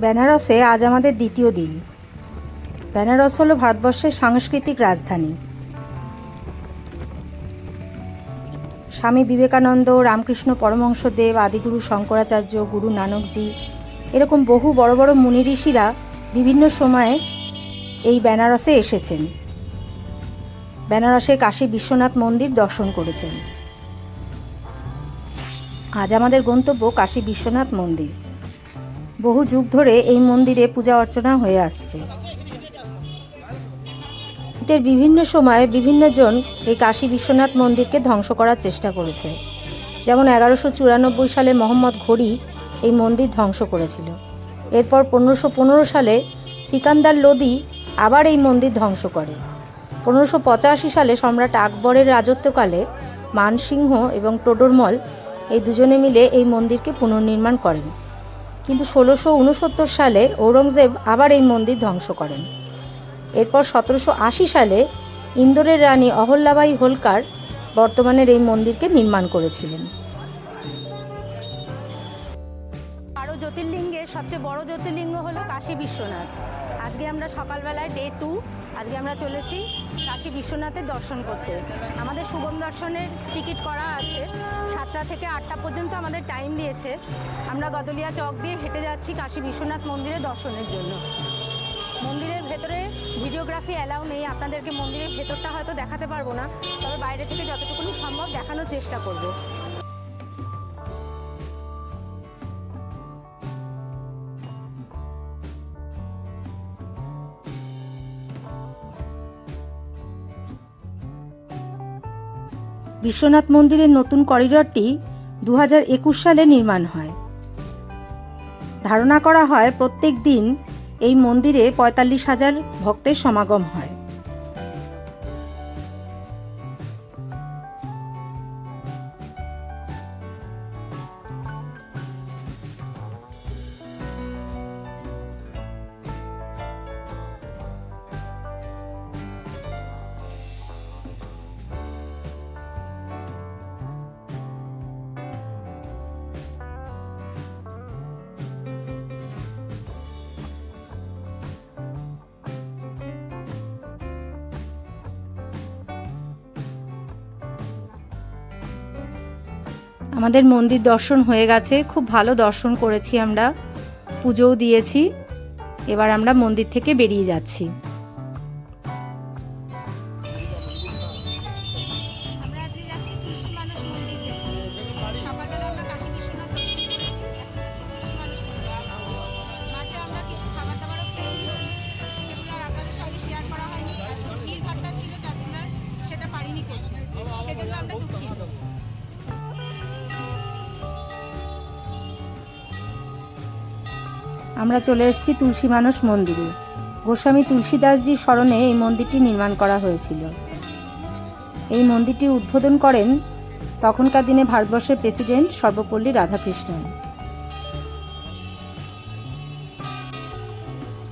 বেনারসে আজ আমাদের দ্বিতীয় দিন। বেনারস হলো ভারতবর্ষের সাংস্কৃতিক রাজধানী। স্বামী বিবেকানন্দ, রামকৃষ্ণ পরমহংসদেব, আদিগুরু শঙ্করাচার্য, গুরু নানকজি, এরকম বহু বড় বড় মুনি ঋষিরা বিভিন্ন সময়ে এই বেনারসে এসেছেন। বেনারসের কাশী বিশ্বনাথ মন্দির দর্শন করেছেন। আজ আমাদের গন্তব্য কাশী বিশ্বনাথ মন্দির। বহু যুগ ধরে এই মন্দিরে পূজা অর্চনা হয়ে আসছে। এর বিভিন্ন সময়ে বিভিন্ন জন এই কাশী বিশ্বনাথ মন্দিরকে ধ্বংস করার চেষ্টা করেছে। যেমন এগারোশো চুরানব্বই সালে মোহাম্মদ ঘড়ি এই মন্দির ধ্বংস করেছিল। এরপর পনেরোশো পনেরো সালে সিকান্দার লোদি আবার এই মন্দির ধ্বংস করে। পনেরোশো পঁচাশি সালে সম্রাট আকবরের রাজত্বকালে মানসিংহ এবং টোডরমল এই দুজনে মিলে এই মন্দিরকে পুনর্নির্মাণ করেন। কিন্তু ষোলোশো উনসত্তর সালে ঔরঙ্গজেব আবার এই মন্দির ধ্বংস করেন। এরপর সতেরোশো আশি সালে ইন্দোরের রানী অহল্যাবাই হোলকার বর্তমানের এই মন্দিরকে নির্মাণ করেছিলেন। বারো জ্যোতির্লিঙ্গের সবচেয়ে বড় জ্যোতির্লিঙ্গ হলো কাশী বিশ্বনাথ। আজকে আমরা সকালবেলায় ডে টু আজকে আমরা চলেছি কাশী বিশ্বনাথের দর্শন করতে। আমাদের সুগম দর্শনের টিকিট করা আছে। সাতটা থেকে আটটা পর্যন্ত আমাদের টাইম দিয়েছে। আমরা গদলিয়া চক দিয়ে হেঁটে যাচ্ছি কাশী বিশ্বনাথ মন্দিরে দর্শনের জন্য। মন্দিরের ভেতরে ভিডিওগ্রাফি অ্যালাউ নেই, আপনাদেরকে মন্দিরের ভেতরটা হয়তো দেখাতে পারব না, তবে বাইরে থেকে যতটুকুনি সম্ভব দেখানোর চেষ্টা করব। বিশ্বনাথ মন্দিরের নতুন করিডরটি দু সালে নির্মাণ হয়। ধারণা করা হয় প্রত্যেক দিন এই মন্দিরে পঁয়তাল্লিশ হাজার ভক্তের সমাগম হয়। আমাদের মন্দির দর্শন হয়ে গেছে। খুব ভালো দর্শন করেছি আমরা। পুজোও দিয়েছি। এবার আমরা মন্দির থেকে বেরিয়ে যাচ্ছি। আমরা চলে এসেছি তুলসী মানস মন্দিরে। গোস্বামী তুলসীদাসজির স্মরণে এই মন্দিরটি নির্মাণ করা হয়েছিল। এই মন্দিরটি উদ্বোধন করেন তখনকার দিনে ভারতবর্ষের প্রেসিডেন্ট সর্বপল্লী রাধাকৃষ্ণন।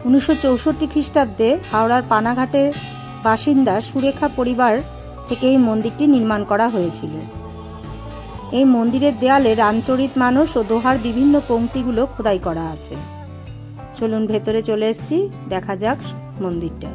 উনিশশো চৌষট্টি খ্রিস্টাব্দে হাওড়ার পানাঘাটের বাসিন্দা সুরেখা পরিবার থেকে এই মন্দিরটি নির্মাণ করা হয়েছিল। এই মন্দিরের দেয়ালে রামচরিত মানুষ ও দোহার বিভিন্ন পংক্তিগুলো খোদাই করা আছে। চলুন ভেতরে চলে এসছি দেখা যাক মন্দিরটা।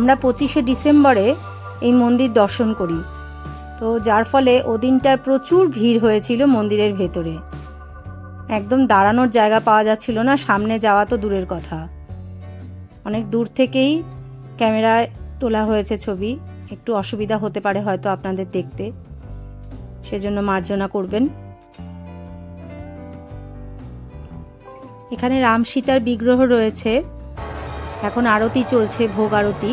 আমরা পঁচিশে ডিসেম্বরে এই মন্দির দর্শন করি। তো যার ফলে ওদিনটায় প্রচুর ভিড় হয়েছিল মন্দিরের ভেতরে। একদম দাঁড়ানোর জায়গা পাওয়া যাচ্ছিল না, সামনে যাওয়া তো দূরের কথা। অনেক দূর থেকেই ক্যামেরায় তোলা হয়েছে ছবি। একটু অসুবিধা হতে পারে হয়তো আপনাদের দেখতে। সেজন্য মার্জনা করবেন। এখানে রাম সীতার বিগ্রহ রয়েছে। এখন আরতি চলছে ভোগ আরতি।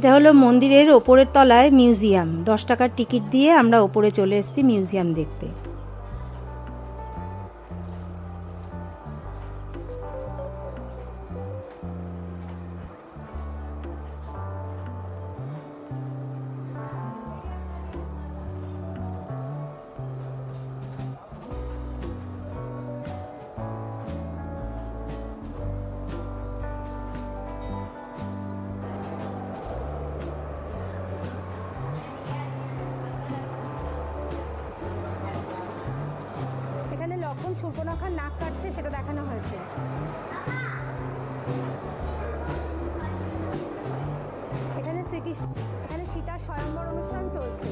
এটা হলো মন্দিরের ওপরের তলায় মিউজিয়াম। দশ টাকার টিকিট দিয়ে আমরা ওপরে চলে এসেছি মিউজিয়াম দেখতে। সুর্পনখার নাক কাটছে সেটা দেখানো হয়েছে। এখানে শ্রীকৃষ্ণ এখানে সীতার স্বয়ম্বর অনুষ্ঠান চলছে।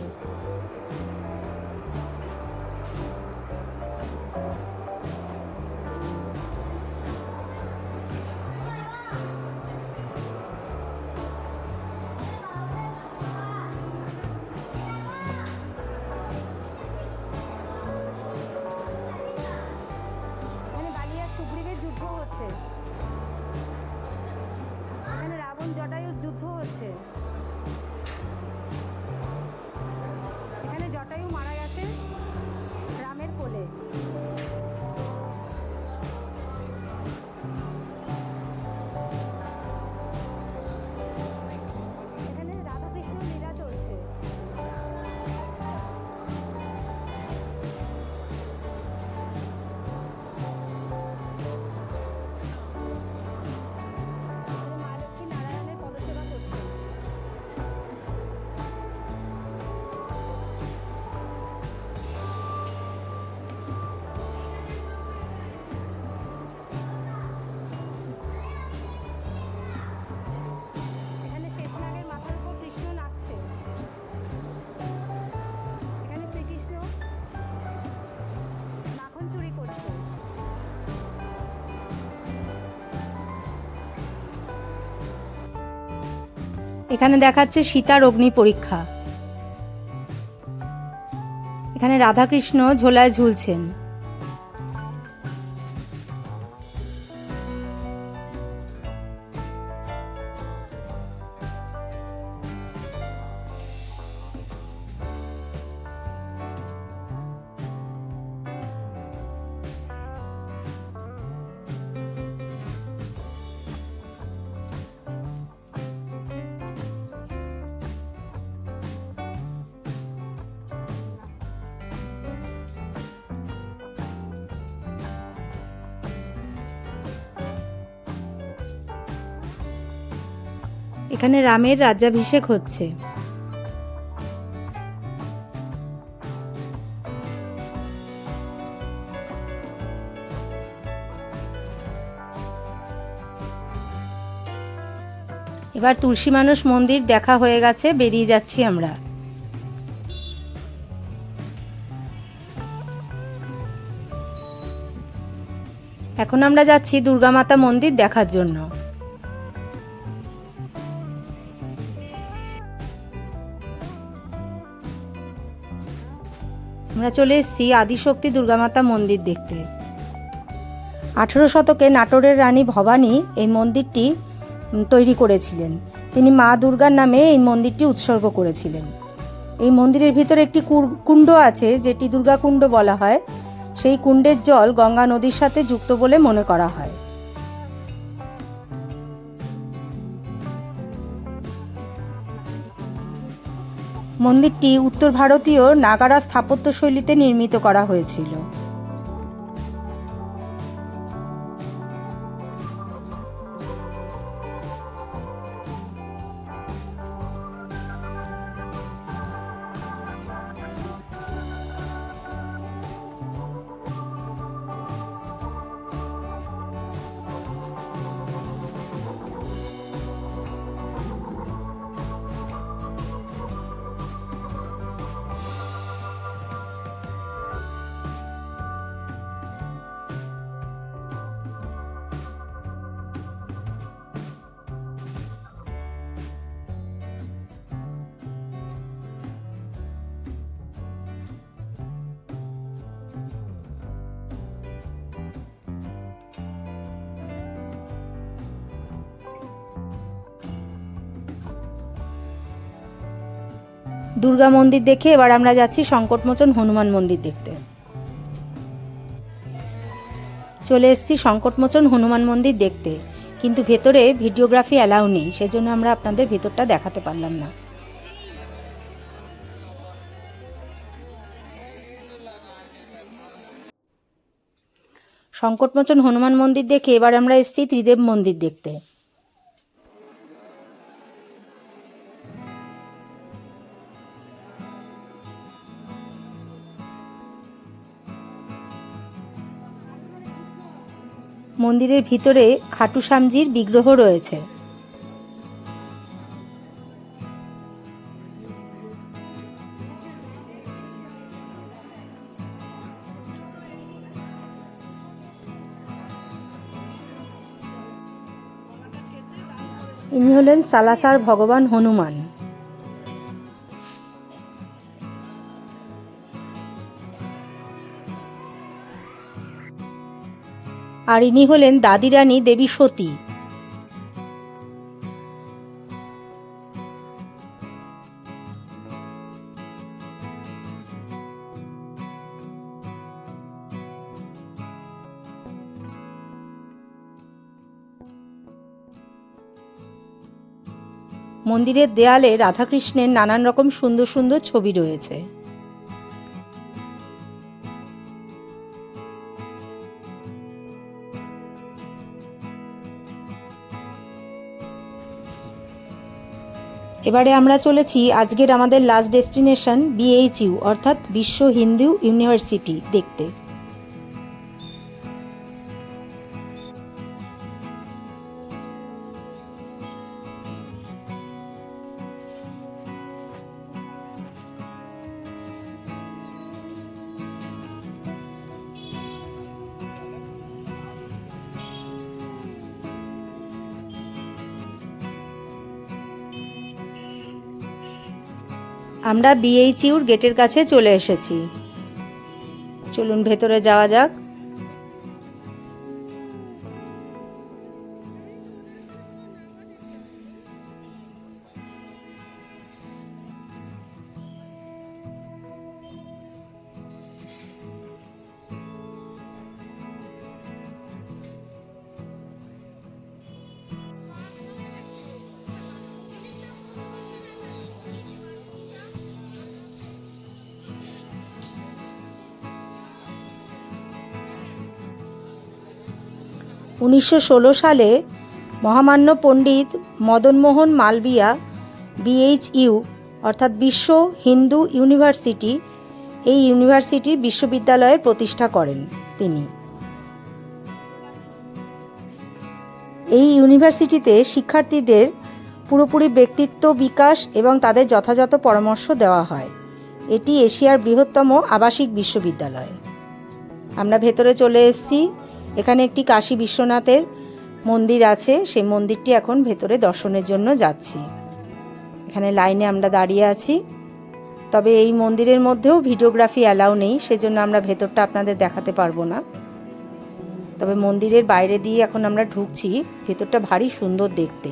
এখানে দেখাচ্ছে সীতার অগ্নি পরীক্ষা। এখানে রাধাকৃষ্ণ ঝোলায় ঝুলছেন। এখানে রামের রাজ্যাভিষেক হচ্ছে। এবার তুলসী মানুষ মন্দির দেখা হয়ে গেছে, বেরিয়ে যাচ্ছি আমরা। এখন আমরা যাচ্ছি দুর্গা মাতা মন্দির দেখার জন্য। আমরা চলে এসেছি আদিশক্তি দুর্গামাতা মন্দির দেখতে। আঠেরো শতকে নাটোরের রানী ভবানী এই মন্দিরটি তৈরি করেছিলেন। তিনি মা দুর্গার নামে এই মন্দিরটি উৎসর্গ করেছিলেন। এই মন্দিরের ভিতরে একটি কুণ্ড আছে, যেটি দুর্গা কুণ্ড বলা হয়। সেই কুণ্ডের জল গঙ্গা নদীর সাথে যুক্ত বলে মনে করা হয়। মন্দিরটি উত্তর ভারতীয় নাগারা স্থাপত্য শৈলীতে নির্মিত করা হয়েছিল। দুর্গা মন্দির দেখে এবার আমরা যাচ্ছি সংকটমোচন হনুমান মন্দির দেখতে। চলে এসেছি সংকটমোচন হনুমান মন্দির দেখতে। কিন্তু ভেতরে ভিডিওগ্রাফি অ্যালাউ নেই, সেজন্য আমরা আপনাদের ভেতরটা দেখাতে পারলাম না। সংকটমোচন হনুমান মন্দির দেখে এবার আমরা এসেছি ত্রিদেব মন্দির দেখতে। মন্দিরের ভিতরে খাটু শ্যামজির বিগ্রহ রয়েছে। ইনি হলেন সালাসার ভগবান হনুমান। আর ইনি হলেন দাদিরানী দেবী সতী। মন্দিরের দেয়ালে রাধাকৃষ্ণের নানান রকম সুন্দর সুন্দর ছবি রয়েছে। এবারে আমরা চলেছি আজকের আমাদের লাস্ট ডেস্টিনেশন বিএইচইউ অর্থাৎ বিশ্ব হিন্দু ইউনিভার্সিটি দেখতে। আমরা বিএইচইউর গেটের কাছে চলে এসেছি। চলুন ভেতরে যাওয়া যাক। উনিশশো ষোলো সালে মহামান্য পণ্ডিত মদনমোহন মালবিয়া বিএইচইউ অর্থাৎ বিশ্ব হিন্দু ইউনিভার্সিটি, এই ইউনিভার্সিটির বিশ্ববিদ্যালয়ের প্রতিষ্ঠা করেন তিনি। এই ইউনিভার্সিটিতে শিক্ষার্থীদের পুরোপুরি ব্যক্তিত্ব বিকাশ এবং তাদের যথাযথ পরামর্শ দেওয়া হয়। এটি এশিয়ার বৃহত্তম আবাসিক বিশ্ববিদ্যালয়। আমরা ভেতরে চলে এসেছি। এখানে একটি কাশী বিশ্বনাথের মন্দির আছে। সেই মন্দিরটি এখন ভেতরে দর্শনের জন্য যাচ্ছি। এখানে লাইনে আমরা দাঁড়িয়ে আছি। তবে এই মন্দিরের মধ্যেও ভিডিওগ্রাফি অ্যালাউ নেই, সেজন্য আমরা ভেতরটা আপনাদের দেখাতে পারব না। তবে মন্দিরের বাইরে দিয়ে এখন আমরা ঢুকছি। ভেতরটা ভারী সুন্দর দেখতে।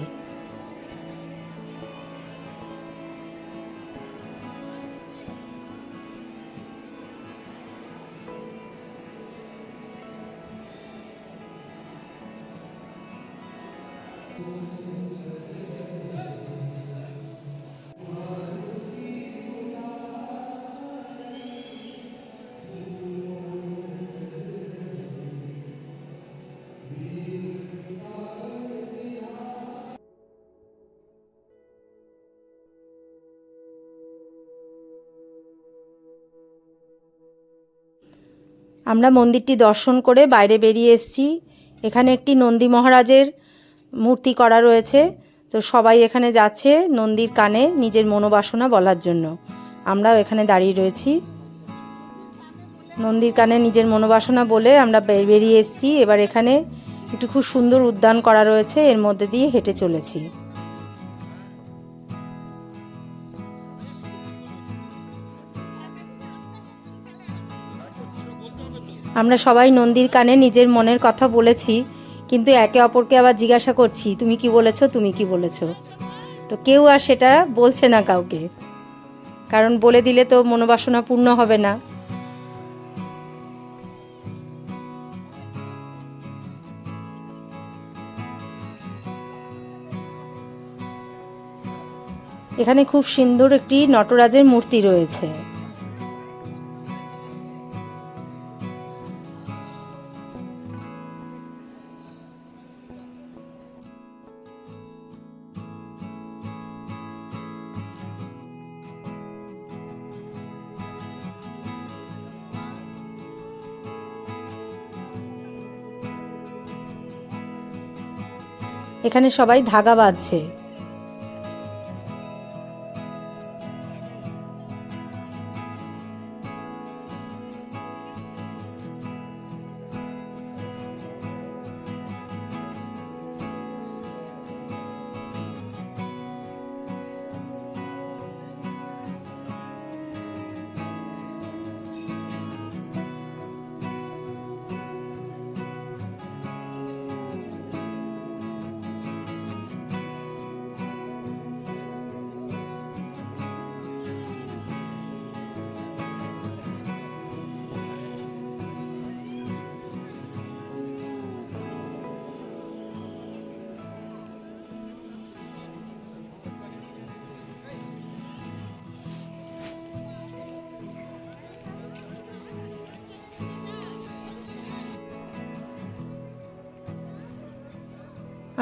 আমরা মন্দিরটি দর্শন করে বাইরে বেরিয়ে এসেছি। এখানে একটি নন্দী মহারাজের মূর্তি করা রয়েছে। তো সবাই এখানে যাচ্ছে নন্দীর কানে নিজের মনোবাসনা বলার জন্য। আমরাও এখানে দাঁড়িয়ে রয়েছি। নন্দীর কানে নিজের মনোবাসনা বলে আমরা বেরিয়ে এসেছি। এবার এখানে একটি খুব সুন্দর উদ্যান করা রয়েছে। এর মধ্যে দিয়ে হেঁটে চলেছি। আমরা সবাই নন্দীর কানে নিজের মনের কথা বলেছি, কিন্তু একে অপরকে আবার জিজ্ঞাসা করছি, তুমি কি বলেছ? তুমি কি বলেছ? তো কেউ আর সেটা বলছে না কাউকে। কারণ বলে দিলে তো মনোবাসনা পূর্ণ হবে না। এখানে খুব সুন্দর একটি নটরাজের মূর্তি রয়েছে। এখানে সবাই ধাগা বাঁধছে।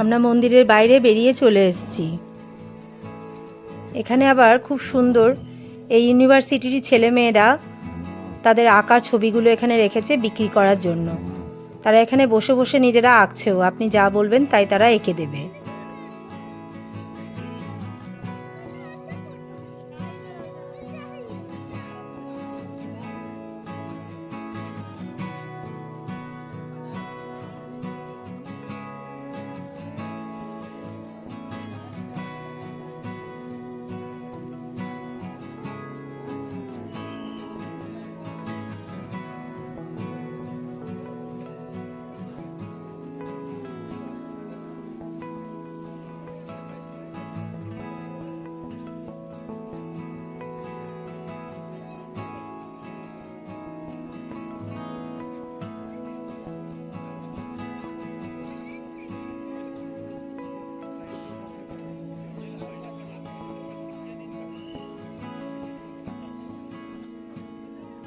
আমরা মন্দিরের বাইরে বেরিয়ে চলে এসেছি। এখানে আবার খুব সুন্দর এই ইউনিভার্সিটির ছেলেমেয়েরা তাদের আঁকার ছবিগুলো এখানে রেখেছে বিক্রি করার জন্য। তারা এখানে বসে বসে নিজেরা আঁকছেও, আপনি যা বলবেন তাই তারা এঁকে দেবে।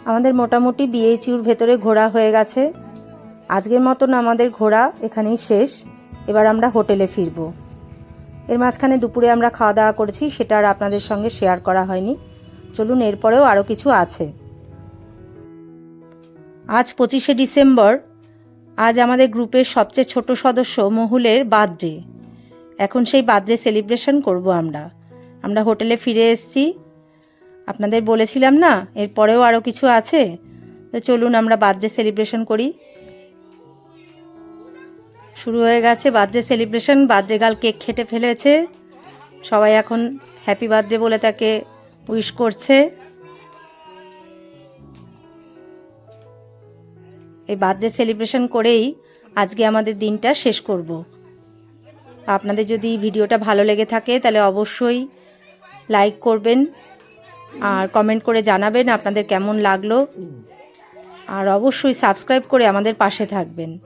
আমাদের মোটামুটি বিএইচইউর ভেতরে ঘোরা হয়ে গেছে। আজকের মতন আমাদের ঘোরা এখানেই শেষ। এবার আমরা হোটেলে ফিরবো। এর মাঝখানে দুপুরে আমরা খাওয়া দাওয়া করেছি, সেটা আর আপনাদের সঙ্গে শেয়ার করা হয়নি। চলুন, এরপরেও আরও কিছু আছে। আজ পঁচিশে ডিসেম্বর, আজ আমাদের গ্রুপের সবচেয়ে ছোট সদস্য মহুলের বার্থডে। এখন সেই বার্থডে সেলিব্রেশন করব আমরা। আমরা হোটেলে ফিরে এসেছি। আপনাদের বলেছিলাম না, এরপরেও আরও কিছু আছে? তো চলুন আমরা বার্থডে সেলিব্রেশন করি। শুরু হয়ে গেছে birthday celebration, birthday girl cake খেটে ফেলেছে। সবাই এখন হ্যাপি বার্থডে বলে তাকে উইশ করছে। এই বার্থডে সেলিব্রেশন করেই আজকে আমাদের দিনটা শেষ করব। আপনাদের যদি ভিডিওটা ভালো লেগে থাকে তাহলে অবশ্যই লাইক করবেন আর কমেন্ট করে জানাবেন আপনাদের কেমন লাগল। আর অবশ্যই সাবস্ক্রাইব করে আমাদের পাশে থাকবেন।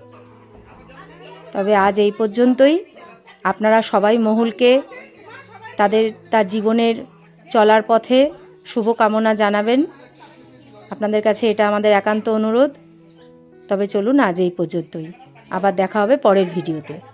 তবে আজ এই পর্যন্তই। আপনারা সবাই মহুলকে তাদের, তার জীবনের চলার পথে শুভকামনা জানাবেন। আপনাদের কাছে এটা আমাদের একান্ত অনুরোধ। তবে চলুন আজ এই পর্যন্তই। আবার দেখা হবে পরের ভিডিওতে।